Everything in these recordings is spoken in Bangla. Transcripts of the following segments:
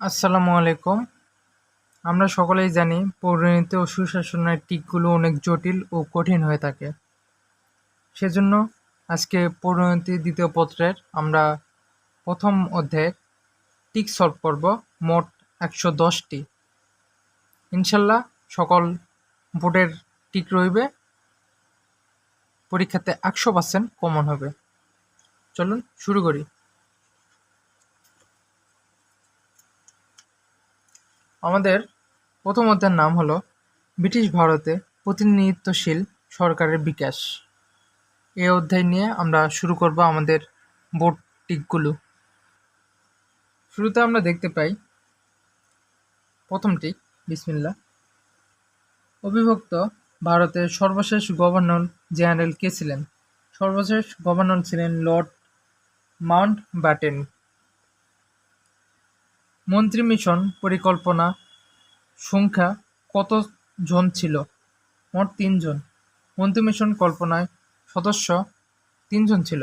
আসসালামু আলাইকুম। আমরা সকলেই জানি, পৌরনীতি ও সুশাসনের টিকগুলো অনেক জটিল ও কঠিন হয়ে থাকে। সেজন্য আজকে পৌরনীতি দ্বিতীয় পত্রের আমরা প্রথম অধ্যায়ে টিক সলভ করব, মোট একশো দশটি। ইনশাল্লাহ সকল বোর্ডের টিক রইবে। পরীক্ষাতে একশো পার্সেন্ট কমন হবে। চলুন শুরু করি। আমাদের প্রথম অধ্যায়ের নাম হলো, ব্রিটিশ ভারতে প্রতিনিধিত্বশীল সরকারের বিকাশ। এই অধ্যায় নিয়ে আমরা শুরু করব আমাদের বোর্ড টিকগুলো। শুরুতে আমরা দেখতে পাই, প্রথম টিক বিসমিল্লা অবিভক্ত ভারতের সর্বশেষ গভর্নর জেনারেল কে ছিলেন? সর্বশেষ গভর্নর ছিলেন লর্ড মাউন্ট ব্যাটেন মন্ত্রী মিশন পরিকল্পনা সংখ্যা কত জন ছিল? মোট তিনজন। মন্ত্রী মিশন কল্পনায় সদস্য তিনজন ছিল।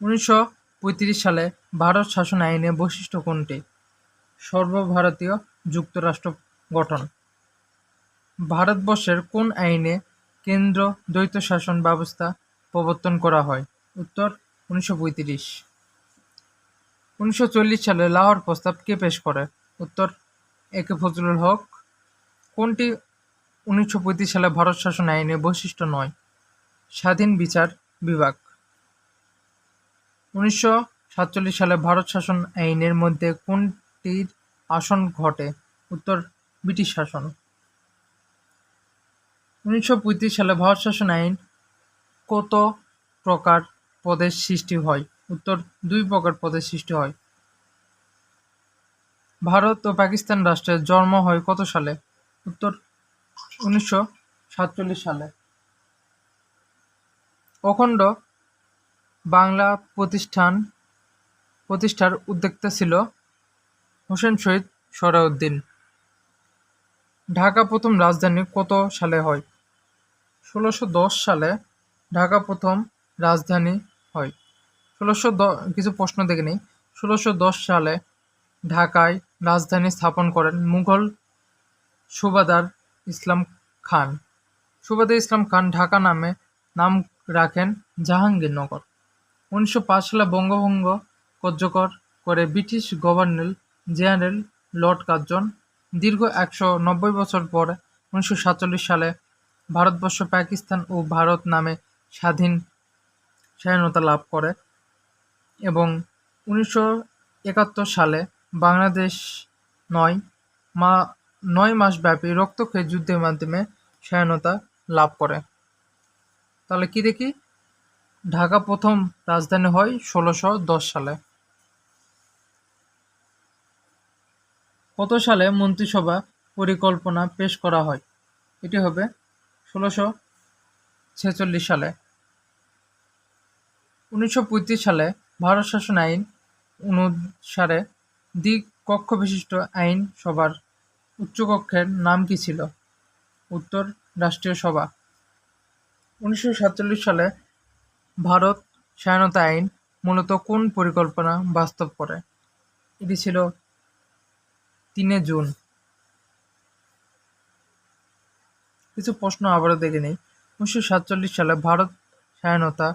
উনিশশো পঁয়ত্রিশ সালে ভারত শাসন আইনে বৈশিষ্ট্য কোনটি? সর্বভারতীয় যুক্তরাষ্ট্র গঠন। ভারতবর্ষের কোন আইনে কেন্দ্র দ্বৈত শাসন ব্যবস্থা প্রবর্তন করা হয়? উত্তর, উনিশশো পঁয়ত্রিশ। উনিশশো চল্লিশ সালে লাহোর প্রস্তাব কে পেশ করে? উত্তর, এ কে ফজলুল হক। কোনটি উনিশশো পঁয়ত্রিশ সালে ভারত শাসন আইনে বৈশিষ্ট্য নয়? স্বাধীন বিচার বিভাগ। উনিশশো সাতচল্লিশ সালে ভারত শাসন আইনের মধ্যে কোনটির আসন ঘটে? উত্তর, ব্রিটিশ শাসন। উনিশশো পঁয়ত্রিশ সালে ভারত শাসন আইন কত প্রকার পদের সৃষ্টি হয়? উত্তর দুই প্রকার পদের সৃষ্টি হয়। ভারত ও পাকিস্তান রাষ্ট্রের জন্ম হয় কত সালে? উত্তর উনিশশো সাতচল্লিশ সালে। অখণ্ড বাংলা প্রতিষ্ঠান প্রতিষ্ঠার উদ্যোক্তা ছিল হোসেন শহীদ সরাউদ্দিন ঢাকা প্রথম রাজধানী কত সালে হয়? ষোলোশো সালে ঢাকা প্রথম রাজধানী হয়। ষোলোশো কিছু প্রশ্ন দেখে নিই। ষোলোশো দশ সালে ঢাকায় রাজধানী স্থাপন করেন মুঘল সুবাদার ইসলাম খান। সুবাদার ইসলাম খান ঢাকা নামে নাম রাখেন জাহাঙ্গীরনগর। উনিশশো পাঁচ সালে বঙ্গভঙ্গ কার্যকর করে British governor general lord Curzon দীর্ঘ একশো নব্বই বছর পর উনিশশো সাতচল্লিশ সালে ভারতবর্ষ, পাকিস্তান ও ভারত নামে স্বাধীন স্বাধীনতা লাভ করে। এবং উনিশশো একাত্তর সালে বাংলাদেশ নয় মা, নয় মাসব্যাপী রক্তক্ষয়ী যুদ্ধের মাধ্যমে স্বাধীনতা লাভ করে। তাহলে কি দেখি? ঢাকা প্রথম রাজধানী হয় ষোলোশো দশ সালে। কত সালে মন্ত্রিসভা পরিকল্পনা পেশ করা হয়? এটি হবে ষোলোশো ছেচল্লিশ সালে। উনিশশো পঁয়ত্রিশ সালে ভারত শাসন আইন অনুসারে দ্বিক কক্ষ বিশিষ্ট আইন সভার উচ্চকক্ষের নাম কি ছিল? উত্তর, রাষ্ট্রীয় সভা। উনিশশো সাতচল্লিশ সালে ভারত স্বাধীনতা আইন মূলত কোন পরিকল্পনা বাস্তব করে? এটি ছিল তিনে জুন। কিছু প্রশ্ন আবারও দেখে নেই। উনিশশো সাতচল্লিশ সালে ভারত স্বাধীনতা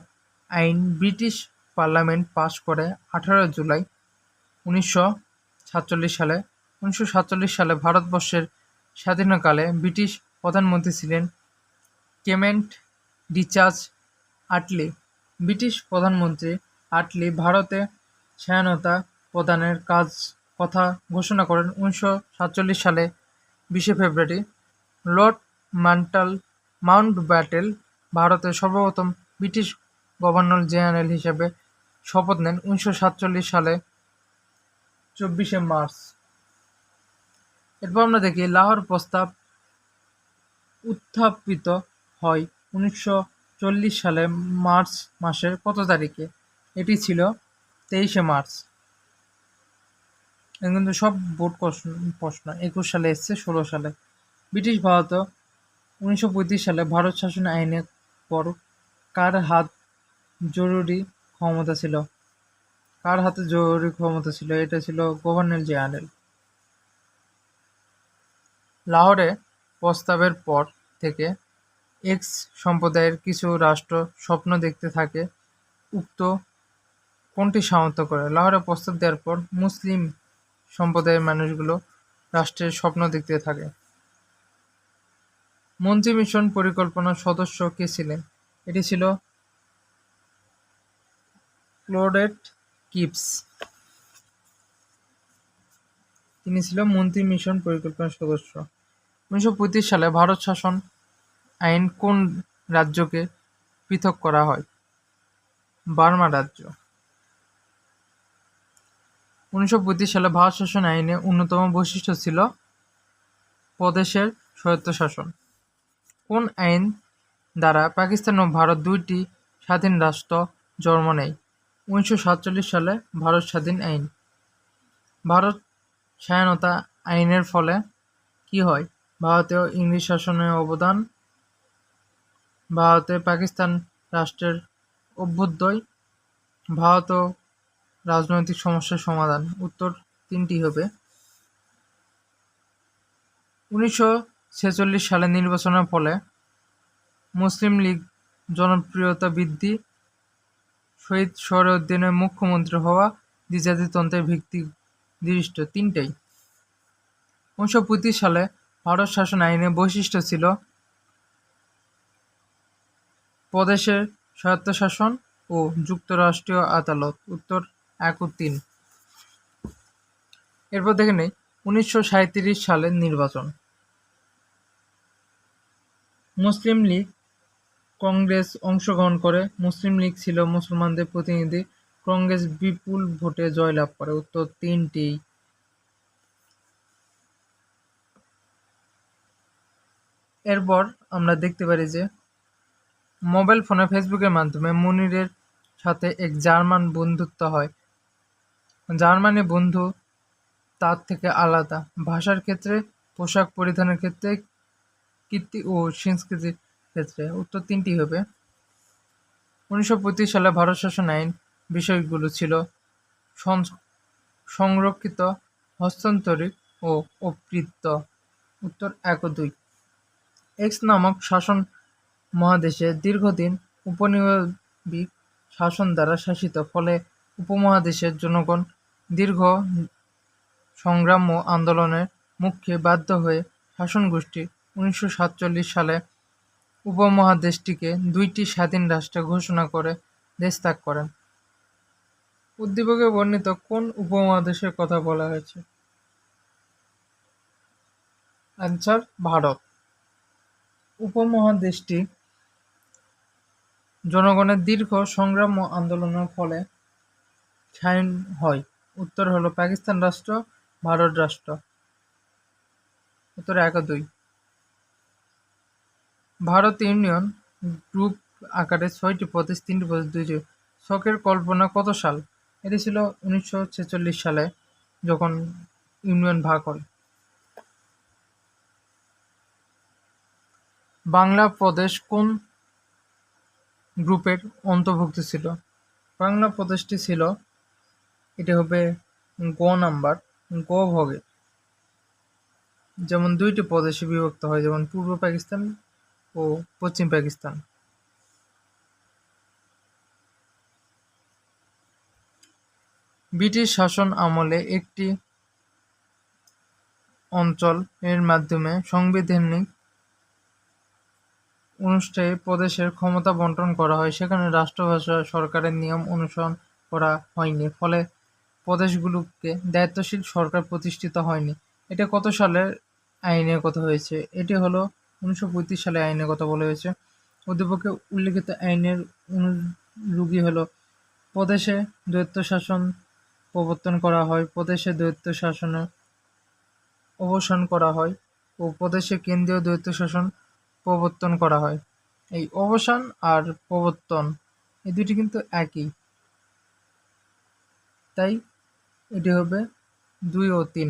আইন ব্রিটিশ পার্লামেন্ট পাশ করে আঠারো জুলাই উনিশশো সাতচল্লিশ সালে। উনিশশো সাতচল্লিশ সালে ভারতবর্ষের স্বাধীনকালে ব্রিটিশ প্রধানমন্ত্রী ছিলেন কেমেন্ট রিচার্জ আটলি। ব্রিটিশ প্রধানমন্ত্রী আটলি ভারতে স্বাধীনতা প্রদানের কাজ কথা ঘোষণা করেন উনিশশো সাতচল্লিশ সালে বিশে ফেব্রুয়ারি। লর্ড মান্টাল মাউন্ট ব্যাটেল ভারতের সর্বপ্রথম ব্রিটিশ গভর্নর জেনারেল হিসেবে শপথ নেন উনিশশো সাতচল্লিশ সালে, চব্বিশে মার্চ। এরপর আমরা দেখি লাহোর প্রস্তাব উত্থাপিত হয় উনিশশো চল্লিশ সালে মার্চ মাসের কত তারিখে? এটি ছিল তেইশে মার্চ। কিন্তু সব বোর্ড প্রশ্ন। একুশ সালে এসছে, ষোলো সালে। ব্রিটিশ ভারত উনিশশো পঁয়ত্রিশ সালে ভারত শাসন আইনের পর কার হাত জরুরি ক্ষমতা ছিল। কার হাতে জরুরি ক্ষমতা ছিল? এটা ছিল গভর্নর জেনারেল। লাহোরে প্রস্তাবের পর থেকে এক্স সম্প্রদায়ের কিছু রাষ্ট্র স্বপ্ন দেখতে থাকে। উক্ত কোনটি সামর্থ্য করে। লাহোরে প্রস্তাব দেওয়ার পর মুসলিম সম্প্রদায়ের মানুষগুলো রাষ্ট্রের স্বপ্ন দেখতে থাকে। মন্ত্রী মিশন পরিকল্পনার সদস্য কে ছিলেন? এটি ছিল ক্লোডেট কিপস। তিনি ছিল মন্ত্রী মিশন পরিকল্পনার সদস্য। উনিশশো পঁচিশ সালে ভারত শাসন আইন কোন রাজ্যকে পৃথক করা হয়? বার্মা রাজ্য। উনিশশো পঁচিশ সালে ভারত শাসন আইনে অন্যতম বৈশিষ্ট্য ছিল প্রদেশের স্বায়ত্তশাসন কোন আইন দ্বারা পাকিস্তান ও ভারত দুইটি স্বাধীন রাষ্ট্র জন্ম নেয়? উনিশশো সাতচল্লিশ সালে ভারত স্বাধীন আইন। ভারত স্বাধীনতা আইনের ফলে কি হয়? ভারতীয় ইংরেজ শাসনের অবদান, ভারতে পাকিস্তান রাষ্ট্রের অভ্যুদয়, ভারত ও রাজনৈতিক সমস্যার সমাধান। উত্তর তিনটি হবে। উনিশশো ছেচল্লিশ সালে নির্বাচনের ফলে মুসলিম লীগ জনপ্রিয়তা বৃদ্ধি শহীদ সরউদ্দিনের মুখ্যমন্ত্রী হওয়া দ্বিজাতিতন্ত্রের ভিত্তি দৃষ্ট তিনটাই। উনিশশো পঁয়ত্রিশ সালে ভারত শাসন আইনের বৈশিষ্ট্য ছিল প্রদেশের স্বায়ত্তশাসন ও যুক্তরাষ্ট্রীয় আদালত, উত্তর এক ও তিন। এরপর দেখে নেই, উনিশশো সালের নির্বাচন। মুসলিম লীগ কংগ্রেস অংশগ্রহণ করে মুসলিম লীগ ছিল মুসলমানদের প্রতিনিধি। কংগ্রেস বিপুল ভোটে জয়লাভ করে, উত্তর তিনটি। এরপর আমরা দেখতে পারি যে মোবাইল ফোনে, ফেসবুকের মাধ্যমে মুনিরের সাথে এক জার্মান বন্ধুত্ব হয়। জার্মানি বন্ধু তার থেকে আলাদা। ভাষার ক্ষেত্রে, পোশাক পরিধানের ক্ষেত্রে কীর্তি ও সংস্কৃতির ক্ষেত্রে উত্তর তিনটি হবে। উনিশশো সালে ভারত শাসন আইন বিষয়গুলো ছিল সংরক্ষিত, হস্তান্তরিত ও অপৃত উত্তর এক ও দুই। এক্স নামক শাসন মহাদেশে দীর্ঘদিন উপনিবেশিক শাসন দ্বারা শাসিত, ফলে উপমহাদেশের জনগণ দীর্ঘ সংগ্রাম ও আন্দোলনের মুখে বাধ্য হয়ে শাসনগোষ্ঠী উনিশশো সাতচল্লিশ সালে উপমহাদেশটিকে দুইটি স্বাধীন রাষ্ট্রে ঘোষণা করে দেশ ত্যাগ করেন। উদ্দীপকে বর্ণিত কোন উপমহাদেশের কথা বলা হয়েছে? অ্যান্সার ভারত। উপমহাদেশটি জনগণের দীর্ঘ সংগ্রাম ও আন্দোলনের ফলে স্বাধীন হয়। উত্তর হলো পাকিস্তান রাষ্ট্র, ভারত রাষ্ট্র। উত্তর এক দুই। ভারত ইউনিয়ন গ্রুপ আকারে ছয়টি প্রদেশ, তিনটি প্রদেশ, দুইটি। শখের কল্পনা কত সাল? এটি ছিল উনিশশো ছেচল্লিশ সালে যখন ইউনিয়ন ভাগ হয়। বাংলা প্রদেশ কোন গ্রুপের অন্তর্ভুক্ত ছিল? বাংলা প্রদেশটি ছিল, এটি হবে গ নাম্বার, গ ভগে। যেমন দুইটি প্রদেশে বিভক্ত হয়, যেমন পূর্ব পাকিস্তান ও পশ্চিম পাকিস্তান। ব্রিটিশ শাসন আমলে একটি অঞ্চল এর মাধ্যমে সাংবিধানিক অনুষ্ঠানে প্রদেশের ক্ষমতা বন্টন করা হয়। সেখানে রাষ্ট্রভাষা সরকারের নিয়ম অনুসরণ করা হয়নি, ফলে প্রদেশগুলোকে দায়িত্বশীল সরকার প্রতিষ্ঠিত হয়নি। এটা কত সালের আইনের কথা হয়েছে? এটি হলো উনিশশো পঁয়ত্রিশ সালে আইনের কথা বলা হয়েছে। উদ্দীপকে উল্লিখিত আইনের অনুরোগী হলো, প্রদেশে দ্বৈত শাসন প্রবর্তন করা হয়, প্রদেশে দ্বৈত শাসনের অবসান করা হয় ও প্রদেশে কেন্দ্রীয় দ্বৈত শাসন প্রবর্তন করা হয়। এই অবসান আর প্রবর্তন, এই দুটি কিন্তু একই। তাই এটি হবে দুই ও তিন।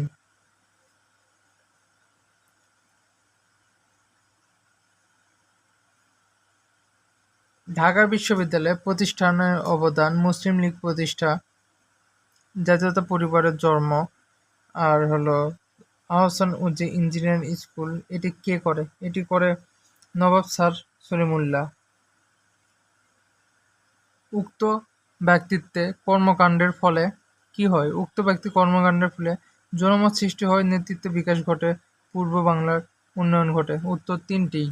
ঢাকা বিশ্ববিদ্যালয় প্রতিষ্ঠানের অবদান, মুসলিম লীগ প্রতিষ্ঠা, জাতীয়তা পরিবারের জন্ম, আর হলো আহসান উজ্জি ইঞ্জিনিয়ারিং স্কুল, এটি কে করে? এটি করে নবাব স্যার সলিমুল্লাহ। উক্ত ব্যক্তিত্বে কর্মকাণ্ডের ফলে কি হয়? উক্ত ব্যক্তি কর্মকাণ্ডের ফলে জনমত সৃষ্টি হয়, নেতৃত্বে বিকাশ ঘটে, পূর্ব বাংলার উন্নয়ন ঘটে। উত্তর তিনটি।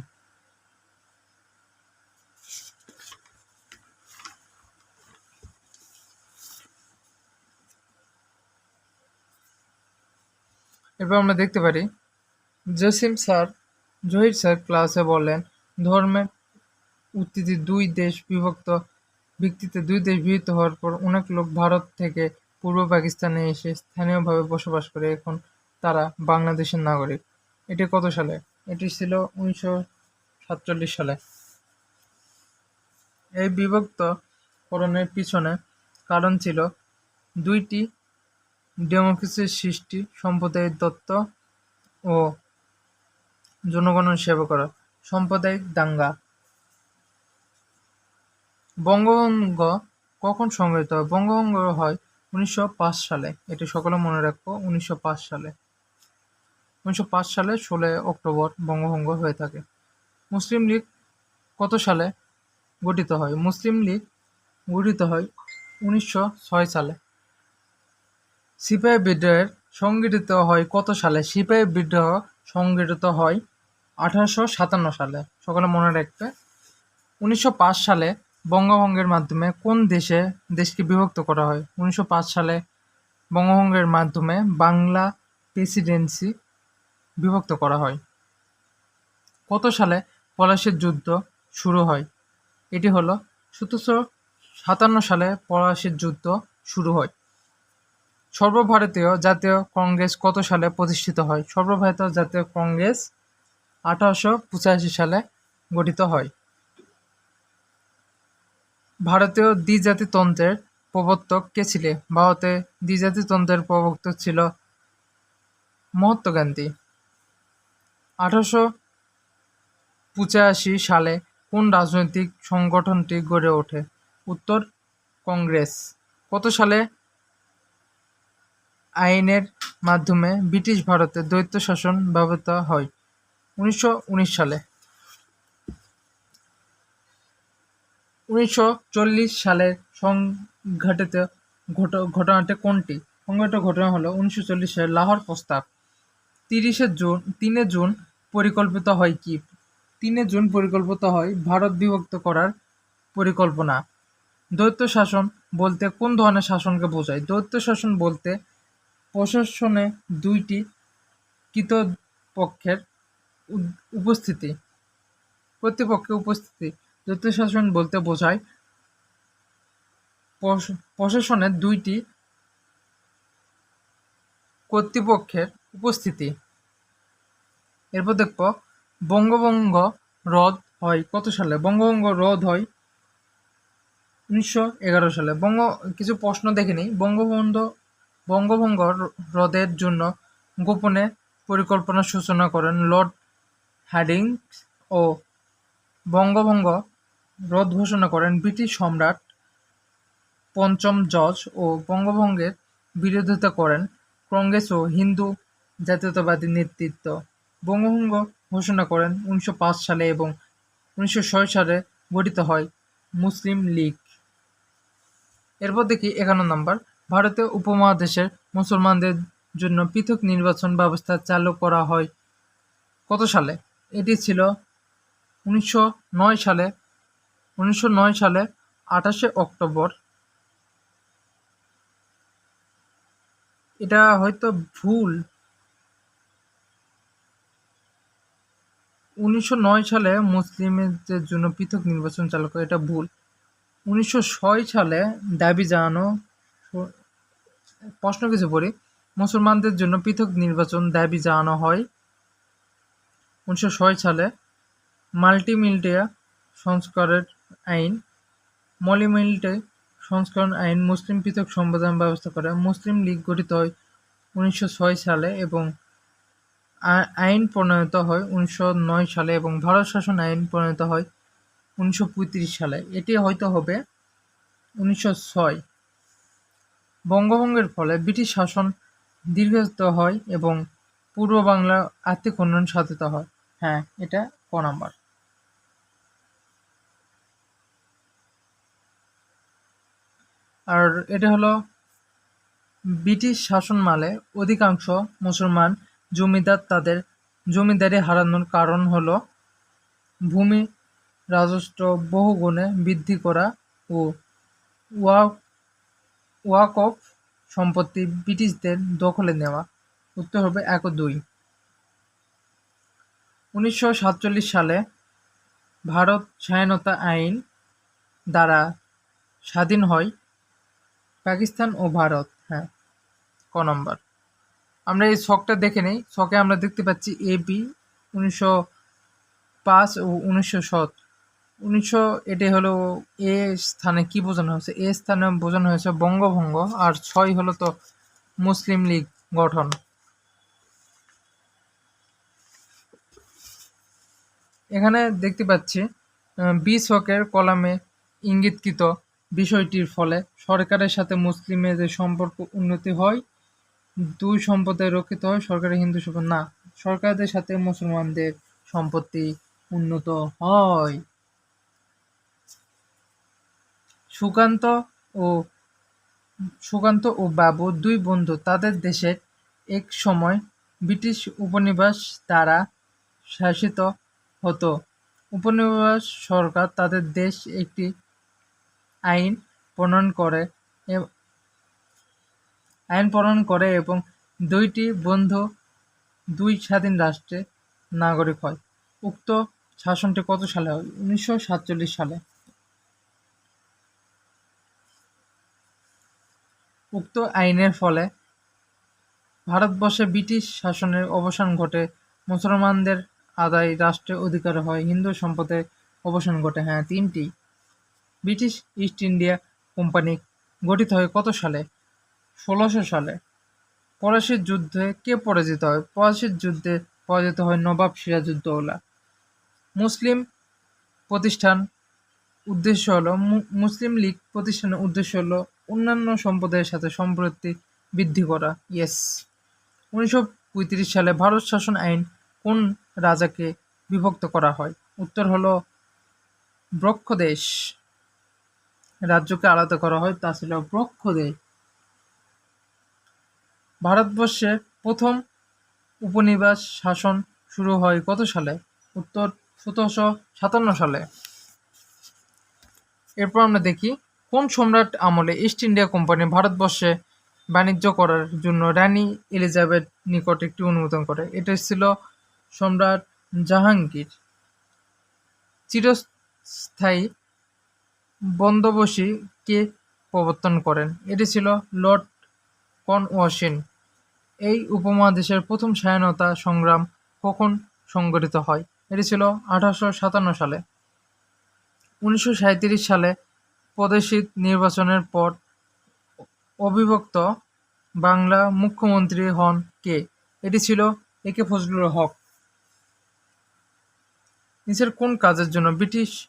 এরপর আমরা দেখতে পারি, জসিম স্যার, জহির স্যার ক্লাসে বললেন, ধর্মের উত্তিতে দুই দেশ বিভক্ত, ভিত্তিতে দুই দেশ বিভক্ত হওয়ার পর অনেক লোক ভারত থেকে পূর্ব পাকিস্তানে এসে স্থানীয়ভাবে বসবাস করে। এখন তারা বাংলাদেশের নাগরিক। এটি কত সালে? এটি ছিল উনিশশো সাতচল্লিশ সালে। এই বিভক্তকরণের পিছনে কারণ ছিল দুইটি ডেমোক্রেসির সৃষ্টি, সম্প্রদায়ের দত্ত ও জনগণের সেবা করা। সাম্প্রদায়িক দাঙ্গা। বঙ্গভঙ্গ কখন সংগঠিত হয়? বঙ্গভঙ্গ হয় উনিশশো পাঁচ সালে। এটি সকলে মনে রাখব, উনিশশো পাঁচ সালে। উনিশশো পাঁচ সালে ষোলোই অক্টোবর বঙ্গভঙ্গ হয়ে থাকে। মুসলিম লীগ কত সালে গঠিত হয়? মুসলিম লীগ গঠিত হয় উনিশশো ছয় সালে। সিপাহী বিদ্রোহের সংগঠিত হয় কত সালে? সিপাহী বিদ্রোহ সংগঠিত হয় আঠারোশো সাতান্ন সালে। সকলে মনে রাখবে। উনিশশো পাঁচ সালে বঙ্গভঙ্গের মাধ্যমে কোন দেশে দেশকে বিভক্ত করা হয়? উনিশশো পাঁচ সালে বঙ্গভঙ্গের মাধ্যমে বাংলা প্রেসিডেন্সি বিভক্ত করা হয়। কত সালে পলাশির যুদ্ধ শুরু হয়? এটি হলো সতেরোশো সাতান্ন সালে পলাশির যুদ্ধ শুরু হয়। সর্বভারতীয় জাতীয় কংগ্রেস কত সালে প্রতিষ্ঠিত হয়? সর্বভারতীয় জাতীয় কংগ্রেস আঠারোশো পঁচাশি সালে গঠিত হয়। ভারতীয় দ্বিজাতিতন্ত্রের প্রবর্তক কে ছিলে? ভারতে দ্বিজাতিতন্ত্রের প্রবর্তক ছিল মহাত্মা গান্ধী। আঠারোশো পঁচাশি সালে কোন রাজনৈতিক সংগঠনটি গড়ে ওঠে? উত্তর কংগ্রেস। কত সালে আইনের মাধ্যমে ব্রিটিশ ভারতে দ্বৈত শাসন ব্যবহৃত হয়। উনিশশো উনিশ সালে। উনিশশো চল্লিশ সালে সংঘটিত ঘট- ঘটনাটি কোনটি? সংঘটিত ঘটনা হলো উনিশশো চল্লিশ সালে লাহোর প্রস্তাব। তিরিশে জুন তিনে জুন পরিকল্পিত হয় কি? তিনে জুন পরিকল্পিত হয় ভারত বিভক্ত করার পরিকল্পনা। দ্বৈত শাসন বলতে কোন ধরনের শাসনকে বোঝায়? দ্বৈত শাসন বলতে প্রশাসনে দুইটি কৃতপক্ষের উপস্থিতি, কর্তৃপক্ষের উপস্থিতি। দ্বৈত শাসন বলতে বোঝায়, প্রশ- প্রশাসনের দুইটি কর্তৃপক্ষের উপস্থিতি। এরপর দেখব, বঙ্গভঙ্গ রদ হয় কত সালে? বঙ্গভঙ্গ রদ হয় উনিশশো এগারো সালে। বঙ্গ, কিছু প্রশ্ন দেখে নিই। বঙ্গবন্ধু বঙ্গভঙ্গ রদের জন্য গোপনে পরিকল্পনা সূচনা করেন লর্ড হ্যাডিংস ও বঙ্গভঙ্গ রদ ঘোষণা করেন ব্রিটিশ সম্রাট পঞ্চম জর্জ ও বঙ্গভঙ্গের বিরোধিতা করেন কংগ্রেস ও হিন্দু জাতীয়তাবাদী নেতৃত্ব। বঙ্গভঙ্গ ঘোষণা করেন উনিশশো পাঁচ সালে এবং উনিশশো ছয় সালে গঠিত হয় মুসলিম লীগ। এরপর দেখি একান্ন নম্বর। ভারতীয় উপমহাদেশের মুসলমানদের জন্য পৃথক নির্বাচন ব্যবস্থা চালু করা হয়। কত সালে? এটি ছিল উনিশশো নয় সালে, উনিশশো নয় সালে আঠাশে অক্টোবর। এটা হয়তো ভুল। উনিশশো নয় সালে মুসলিমদের জন্য পৃথক নির্বাচন চালু করে, এটা ভুল। উনিশশো ছয় সালে দাবি জানানো প্রশ্ন কিছু পড়ি মুসলমানদের জন্য পৃথক নির্বাচন দাবি জানানো হয় উনিশশো ছয় সালে। মাল্টিমিডিয়া সংস্কারের আইন। মলিমিল্টে সংস্করণ আইন মুসলিম পৃথক সংবিধান ব্যবস্থা করে। মুসলিম লীগ গঠিত হয় উনিশশো ছয় সালে এবং আইন প্রণয়ত হয় উনিশশো নয় সালে এবং ভারত শাসন আইন প্রণয়ত হয় উনিশশো পঁয়ত্রিশ সালে। এটি হয়তো হবে উনিশশো ছয়। বঙ্গভঙ্গের ফলে ব্রিটিশ শাসন দীর্ঘায়িত হয় এবং পূর্ব বাংলার আর্থিক উন্নয়ন সাধিত হয়। হ্যাঁ এটা ক নাম্বার। আর এটা হলো ব্রিটিশ শাসনমালে অধিকাংশ মুসলমান জমিদার তাদের জমিদারি হারানোর কারণ হলো ভূমি রাজস্ব বহুগুণে বৃদ্ধি করা ও ওয়াক ওয়াকফ সম্পত্তি ব্রিটিশদের দখলে নেওয়া। উত্তর হবে এক ও দুই। উনিশশো সালে ভারত স্বাধীনতা আইন দ্বারা স্বাধীন হয় পাকিস্তান ও ভারত। হ্যাঁ ক নম্বর। আমরা এই ছকটা দেখে নেই। ছকে আমরা দেখতে পাচ্ছি এ বি উনিশশো পাঁচ ও উনিশশো সাত উনিশশো এটি হলো এ স্থানে কি বোঝানো হয়েছে? এ স্থানে বোঝানো হয়েছে বঙ্গভঙ্গ আর ছয় হলো তো মুসলিম লীগ গঠন। এখানে দেখতে পাচ্ছি আহ, বি ছকের কলামে ইঙ্গিতকৃত বিষয়টির ফলে সরকারের সাথে মুসলিমের যে সম্পর্ক উন্নতি হয় দুই সম্প্রদায় রক্ষিত হয় সরকারের হিন্দু সম্পদ। না সরকারদের সাথে মুসলমানদের সম্পত্তি উন্নত হয়। সুকান্ত ও সুকান্ত ও বাবু দুই বন্ধু তাদের দেশের এক সময় ব্রিটিশ উপনিবেশ দ্বারা শাসিত হতো। উপনিবেশ সরকার তাদের দেশ একটি আইন প্রণয়ন করে আইন প্রণয়ন করে এবং দুইটি বন্ধু দুই স্বাধীন রাষ্ট্রে নাগরিক হয়। উক্ত শাসনটি কত সালে হয়? উনিশশো সাতচল্লিশ সালে। উক্ত আইনের ফলে ভারতবর্ষে ব্রিটিশ শাসনের অবসান ঘটে, মুসলমানদের আদায় রাষ্ট্রের অধিকার হয়, হিন্দু সম্পদের অবসান ঘটে। হ্যাঁ তিনটি। ব্রিটিশ ইস্ট ইন্ডিয়া কোম্পানি গঠিত হয় কত সালে? ষোলোশো সালে। পলাশির যুদ্ধে কে পরাজিত হয়? পলাশির যুদ্ধে পরাজিত হয় নবাব সিরাজউদ্দৌলা। মুসলিম প্রতিষ্ঠান উদ্দেশ্য হলো মুসলিম লীগ প্রতিষ্ঠানের উদ্দেশ্য হলো অন্যান্য সম্প্রদায়ের সাথে সম্প্রতি বৃদ্ধি করা। ইয়েস। উনিশশো পঁয়ত্রিশ সালে ভারত শাসন আইন কোন রাজাকে বিভক্ত করা হয়? উত্তর হলো, ব্রক্ষদেশ। রাজ্যকে আলাদা করা হয়, তা ছিল ব্রক্ষদেশ। ভারতবর্ষে প্রথম উপনিবেশ শাসন শুরু হয় কত সালে? উত্তর, সতেরোশো সাতান্ন সালে। এরপর আমরা দেখি কোন সম্রাট আমলে ইস্ট ইন্ডিয়া কোম্পানি ভারতবর্ষে বাণিজ্য করার জন্য রানী এলিজাবেথ নিকট একটি অনুমোদন করে? এটা ছিল সম্রাট জাহাঙ্গীর। চিরস্থায়ী বন্দোবসী কে প্রবর্তন করেন? এটি ছিল লর্ড কনওয়াসিন। এই উপমহাদেশের প্রথম স্বাধীনতা সংগ্রাম কখন সংগঠিত হয়? এটি ছিল আঠারোশো সাতান্ন সালে। উনিশশো সাঁইত্রিশ সালে প্রদেশিত নির্বাচনের পর অবিভক্ত বাংলা মুখ্যমন্ত্রী হন কে? এটি ছিল এ কে ফজলুল হক। নিচের কোন কাজের জন্য ব্রিটিশ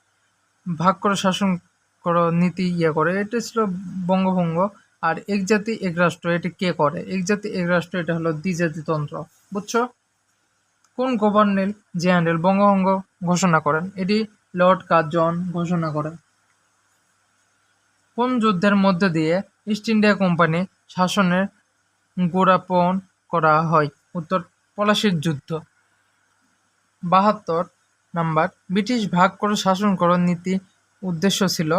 ভাগ করে শাসন করা নীতি ইয়ে করে? এটা ছিল বঙ্গভঙ্গ। আর এক জাতি, এক রাষ্ট্র, এটি কে করে? এক জাতি, এক রাষ্ট্র, এটা হলো দ্বিজাতিতন্ত্র বুঝছ? কোন গভর্নর জেনারেল বঙ্গভঙ্গ ঘোষণা করেন? এটি লর্ড কার্জন ঘোষণা করেন। কোন যুদ্ধের মধ্য দিয়ে ইস্ট ইন্ডিয়া কোম্পানি শাসনের গোড়াপন করা হয়? উত্তর, পলাশির যুদ্ধ। বাহাত্তর নাম্বার। ব্রিটিশ ভাগ করে শাসন করার নীতি উদ্দেশ্য ছিল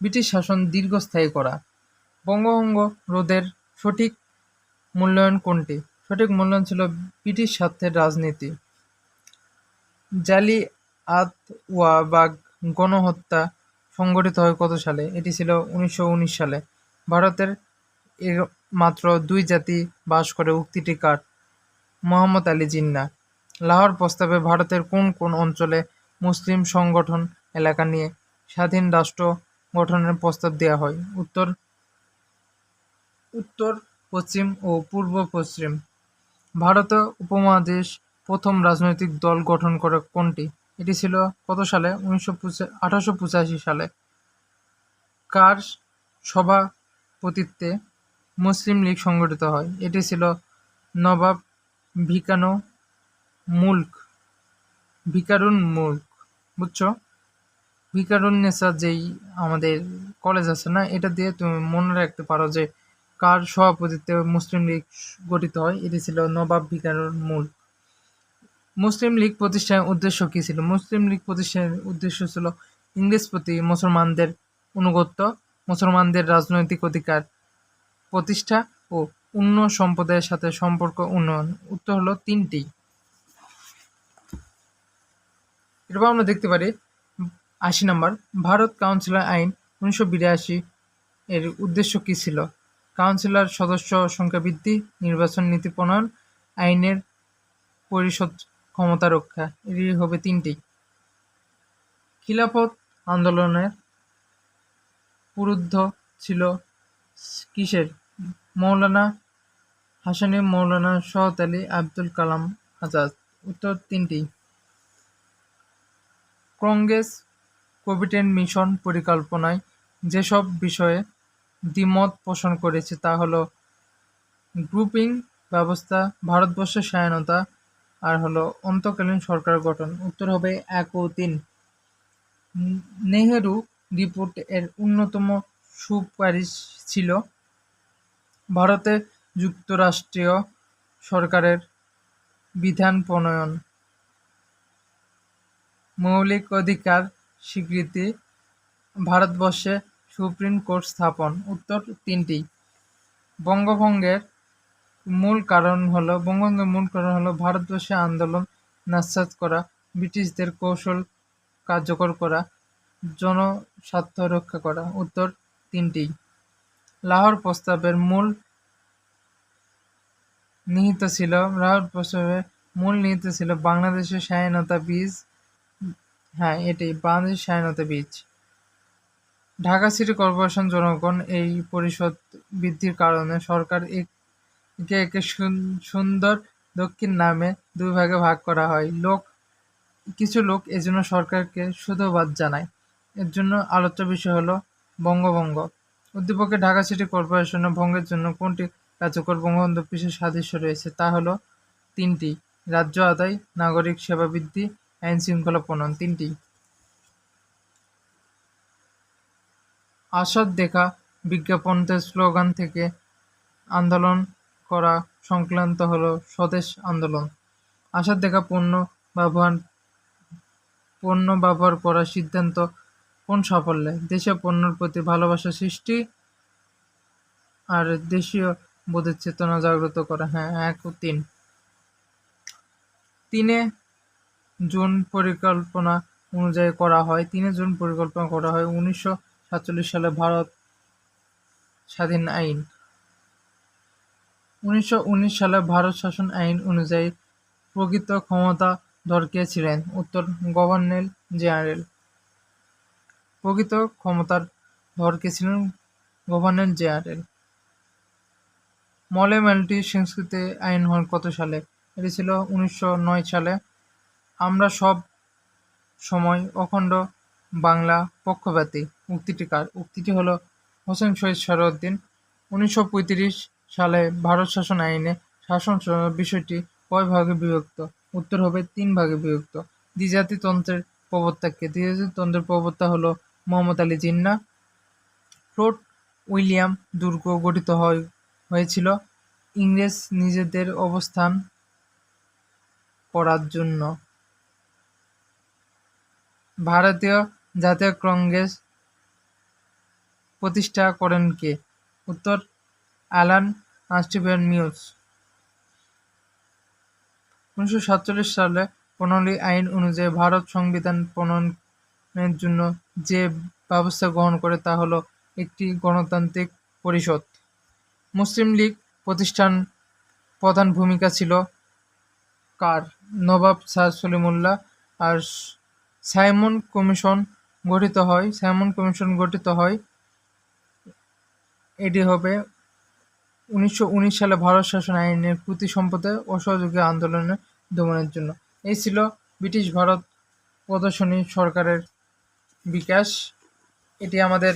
ব্রিটিশ শাসন দীর্ঘস্থায়ী করা। বঙ্গভঙ্গ রোধের সঠিক মূল্যায়ন কোনটি? সঠিক মূল্যায়ন ছিল ব্রিটিশ স্বার্থের রাজনীতি। জালি আতওয়াবাগ গণহত্যা সংগঠিত হয় কত সালে? এটি ছিল উনিশশো উনিশ সালে। ভারতের এর মাত্র দুই জাতি বাস করে উক্তিটি কার? মোহাম্মদ আলী জিন্না। লাহোর প্রস্তাবে ভারতের কোন কোন অঞ্চলে মুসলিম সংগঠন এলাকা নিয়ে স্বাধীন রাষ্ট্র গঠনের প্রস্তাব দেওয়া হয়? উত্তর উত্তর, পশ্চিম ও পূর্ব পশ্চিম। ভারত উপমহাদেশ প্রথম রাজনৈতিক দল গঠন করে কোনটি? এটি ছিল কত সালে? উনিশশো আঠারোশো সালে। কার সভাপতিত্বে মুসলিম লীগ সংগঠিত হয়? এটি ছিল নবাব ভিকানো মুল্ক, ভিকারুন মুল্ক। বুঝছ? ভিকারুন নেসা যেই আমাদের কলেজ আছে না, এটা দিয়ে তুমি মনে রাখতে পারো যে কার সভাপতিত্বে মুসলিম লীগ গঠিত হয়? এটি ছিল নবাব ভিকারুন মুল্ক। মুসলিম লীগ প্রতিষ্ঠানের উদ্দেশ্য কী ছিল? মুসলিম লীগ প্রতিষ্ঠানের উদ্দেশ্য ছিল ইংরেজ প্রতি মুসলমানদের অনুগত্য মুসলমানদের রাজনৈতিক অধিকার প্রতিষ্ঠা ও অন্য সম্প্রদায়ের সাথে সম্পর্ক উন্নয়ন। উত্তর হলো তিনটি। এরপর আমরা দেখতে পারি আশি নম্বর। ভারত কাউন্সিলর আইন উনিশশো বিরাশি এর উদ্দেশ্য কী ছিল? কাউন্সিলর সদস্য সংখ্যা বৃদ্ধি, নির্বাচন নীতি প্রণয়ন, আইনের পরিষদ ক্ষমতা রক্ষা এটি হবে তিনটি। খিলাফত আন্দোলনের পুরুদ্ধ ছিল কিসের? মৌলানা হাসানি মৌলানা শহদ আলী আব্দুল কালাম আজাদ। উত্তর তিনটি। কংগ্রেস কোভিডের মিশন পরিকল্পনায় যেসব বিষয়ে দ্বিমত পোষণ করেছে তা হলো, গ্রুপিং ব্যবস্থা, ভারতবর্ষের স্বায়নতা আর হলো অন্তকালীন সরকার গঠন। উত্তর হবে এক ও তিন। নেহেরু রিপোর্ট এর অন্যতম সুপারিশ ছিল ভারতে যুক্তরাষ্ট্রীয় সরকারের বিধান প্রণয়ন। মৌলিক অধিকার স্বীকৃতি ভারতবর্ষে সুপ্রিম কোর্ট স্থাপন। উত্তর তিনটি। বঙ্গভঙ্গের মূল কারণ হলো বঙ্গভঙ্গের মূল কারণ হলো ভারতবর্ষে আন্দোলন নাসাত করা, ব্রিটিশদের কৌশল কার্যকর করা, জনস্বার্থ রক্ষা করা। উত্তর তিনটি। লাহোর প্রস্তাবের মূল নিহিত ছিল, লাহোর প্রস্তাবের মূল নিহিত ছিল বাংলাদেশের স্বাধীনতা বীজ। হ্যাঁ এটি বাংলাদেশের স্বাধীনতা বীজ। ঢাকা সিটি কর্পোরেশন জনগণ এই পরিষদ বৃদ্ধির কারণে সরকার একে একে সুন্দর দক্ষিণ নামে দুই ভাগে ভাগ করা হয়। লোক, কিছু লোক এজন্য সরকারকে সুধোবাদ জানায়। এর জন্য আলোচ্য বিষয় হলো বঙ্গভঙ্গ। উদ্দীপকে ঢাকা সিটি কর্পোরেশনের ভঙ্গের জন্য কোনটি কার্যকর বঙ্গবন্ধু বিশেষ সাদৃশ্য রয়েছে তা হলো তিনটি, রাজ্য আদায়, নাগরিক সেবা বৃদ্ধি, আইন শৃঙ্খলা প্রণয়ন। তিনটি। আসাদ দেখা বিজ্ঞাপনদের স্লোগান থেকে আন্দোলন করা সংক্রান্ত হলো স্বদেশ আন্দোলন। আসাদ দেখা পণ্য ব্যবহার পণ্য ব্যবহার করার সিদ্ধান্ত কোন সাফল্যে? দেশীয় পণ্যের প্রতি ভালোবাসা সৃষ্টি আর দেশীয় বোধের চেতনা জাগ্রত করা। হ্যাঁ এক ও তিন। তিনে জুন পরিকল্পনা অনুযায়ী করা হয়। তিনে জুন পরিকল্পনা করা হয়। উনিশশো সাতচল্লিশ সালে ভারত স্বাধীন আইন। উনিশশো উনিশ সালে ভারত শাসন আইন অনুযায়ী প্রকৃত ক্ষমতা ধরকে ছিলেন? উত্তর, গভর্নর জেনারেল। প্রকৃত ক্ষমতার ধরকে ছিলেন? Governor general. মলে ম্যালটি সংস্কৃতি আইন হন কত সালে? এটি ছিল উনিশশো নয় সালে। আমরা সব সময় অখণ্ড বাংলা পক্ষপাতী। উক্তিটি কার? উক্তিটি হলো হোসেন শহীদ সরউদ্দিন উনিশশো পঁয়ত্রিশ সালে ভারত শাসন আইনে শাসন বিষয়টি কয় ভাগে বিভক্ত? উত্তর হবে তিন ভাগে বিভক্ত। দ্বিজাতিতন্ত্রের প্রবর্তাকে দ্বিজাতিতন্ত্রের প্রবর্তা হলো মোহাম্মদ আলী জিন্না। ফোর্ট উইলিয়াম দুর্গ গঠিত হয়, হয়েছিল ইংরেজ নিজেদের অবস্থান করার জন্য। ভারতীয় জাতীয় কংগ্রেস প্রতিষ্ঠা করেন কে? উত্তর অ্যালান স্টিভেন মিউজ উনিশশো সাতচল্লিশ সালে প্রণালী আইন অনুযায়ী ভারত সংবিধান প্রণয়নের জন্য যে ব্যবস্থা গ্রহণ করে তা হলো একটি গণতান্ত্রিক পরিষদ। মুসলিম লীগ প্রতিষ্ঠান প্রধান ভূমিকা ছিল কার? নবাব স্যার সলিমুল্লাহ আর সাইমন কমিশন গঠিত হয় সাইমন কমিশন গঠিত হয় এটি হবে উনিশশো উনিশ সালে ভারত শাসন আইনের প্রতি সম্পদে অসহযোগী আন্দোলনের দমনের জন্য। এই ছিল ব্রিটিশ ভারত প্রদর্শনী সরকারের বিকাশ। এটি আমাদের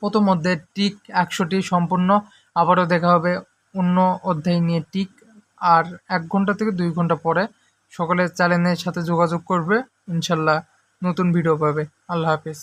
প্রথম অধ্যায়ের টিক একশোটি সম্পূর্ণ। আবারও দেখা হবে অন্য অধ্যায় নিয়ে টিক আর এক ঘণ্টা থেকে দুই ঘণ্টা পরে। সকলে চ্যানেলের সাথে যোগাযোগ করবে। ইনশাল্লাহ নতুন ভিডিও পাবে। আল্লাহ হাফিজ।